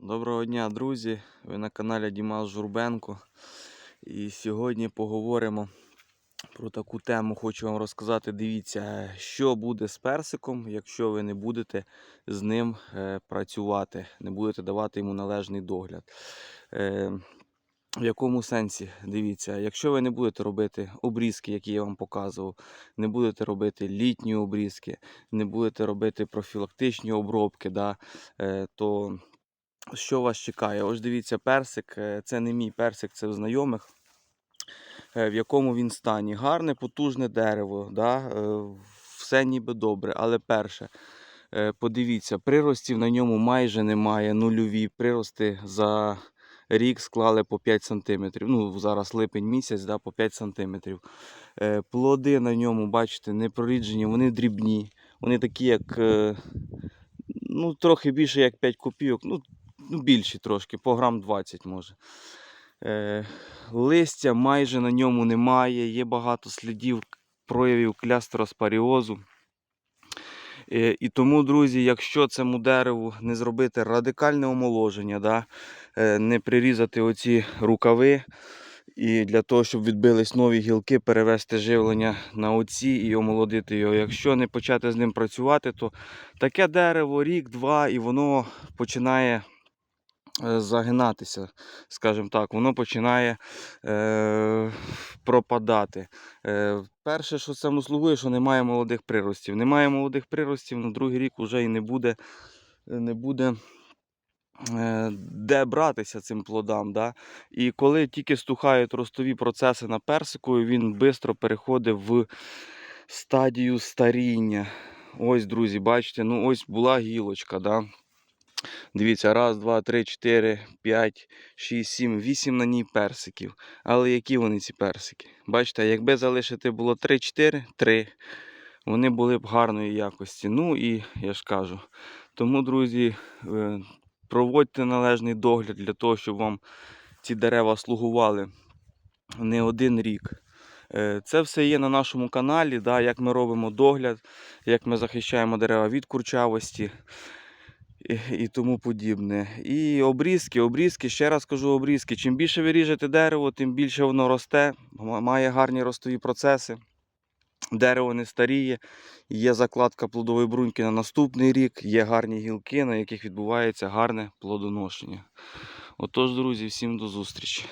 Доброго дня, друзі! Ви на каналі Дімас Журбенко. І сьогодні поговоримо про таку тему. Хочу вам розказати. Дивіться, що буде з персиком, якщо ви не будете з ним е, працювати, не будете давати йому належний догляд. Е, в якому сенсі? Дивіться, якщо ви не будете робити обрізки, які я вам показував, не будете робити літні обрізки, не будете робити профілактичні обробки, да, е, то що вас чекає? Ось дивіться, персик, е, це не мій персик, це в знайомих. Е, В якому він стані? Гарне, потужне дерево, да? е, все ніби добре. Але перше, подивіться, приростів на ньому майже немає, нульові. Прирости за рік склали по 5 см. Ну, зараз липень місяць, да, по 5 см. Плоди на ньому, бачите, не проріджені, вони дрібні. Вони такі, як ну, трохи більше, як 5 копійок. Ну, ну, більші трошки, по грам 20 може. Е, листя майже на ньому немає, є багато слідів проявів клястероспаріозу. Е, і тому, друзі, якщо цьому дереву не зробити радикальне омоложення, да, е, не прирізати оці рукави, і для того, щоб відбились нові гілки, перевести живлення на оці і омолодити його. Якщо не почати з ним працювати, то таке дерево рік-два і воно починає загинатися, скажімо так, воно починає е, пропадати. Е, перше, що цьому слугує, що немає молодих приростів. Немає молодих приростів, на другий рік вже і не буде, не буде е, де братися цим плодам. Да? І коли тільки стухають ростові процеси на персику, він швидко переходить в стадію старіння. Ось, друзі, бачите, ну ось була гілочка. Да? Дивіться, раз, два, три, чотири, п'ять, шість, сім, вісім на ній персиків. Але які вони ці персики? Бачите, якби залишити було 3-4, 3, вони були б гарної якості. Ну і я ж кажу. Тому, друзі, е, проводьте належний догляд для того, щоб вам ці дерева слугували не один рік. Е, Це все є на нашому каналі, да, як ми робимо догляд, як ми захищаємо дерева від курчавості і, тому подібне. І обрізки, обрізки, ще раз кажу, обрізки. Чим більше ви ріжете дерево, тим більше воно росте, має гарні ростові процеси. Дерево не старіє, є закладка плодової бруньки на наступний рік, є гарні гілки, на яких відбувається гарне плодоношення. Отож, друзі, всім до зустрічі.